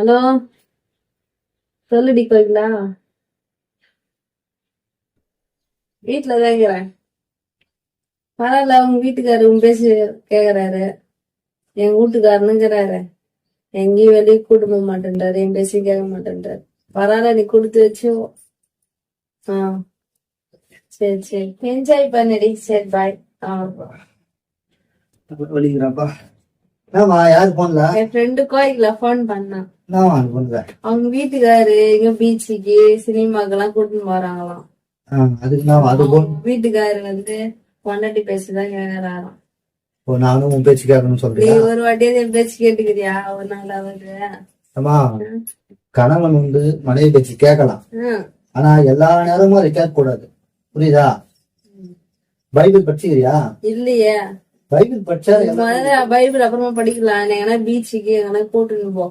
Hello? சொல்லுடி கோயிலா வீட்டுல தான் இருக்கிறேன். பரவாயில்ல உங்க வீட்டுக்காரரு உன் பேசி கேக்குறாரு. எங்க வீட்டுக்காரனுங்கிறாரு. எங்கேயும் வெளியே கூட்டு போக மாட்டேன்றாரு என் பேசி கேட்க மாட்டேன்றாரு. பரவாயில்ல நீ கொடுத்து வச்சு ஆ. சரி சரி. என்ஜாய் பண்ணுடி. சரி பாய் ஆ. வலிக்கிறாப்பா என்னம்மா யாரு போன்ல என் ஃப்ரெண்டு கோயில்ல ஃபோன் பண்ணான் அவங்க வீட்டுக்காரு எங்க பீச்சுக்கு சினிமாக்கெல்லாம் கூட்டின்னு போறாங்களாம். வீட்டுக்காரு வந்து பொண்டாட்டி பேசிதான் கேக்குறாராம். இப்போ நானும் உன் பேச்சு கேட்கணும்னு நீ சொல்றியா? ஒரு வாட்டியாவது என் பேச்சு கேட்டுக்கிறியா? ஒரு நாளாவது அம்மா கணவன் வந்து மனைவி பேச்சு கேட்கலாம். ஆனா எல்லா நேரமும் அதை கேட்க கூடாது புரியுதா பைபிள் படிச்சுக்கிறியா? இல்லையே. பைபிள் படிச்சா பைபிள் அப்புறமா படிக்கலாம். எங்கன்னா பீச்சுக்கு எங்கன்னா கூட்டின்னு போ.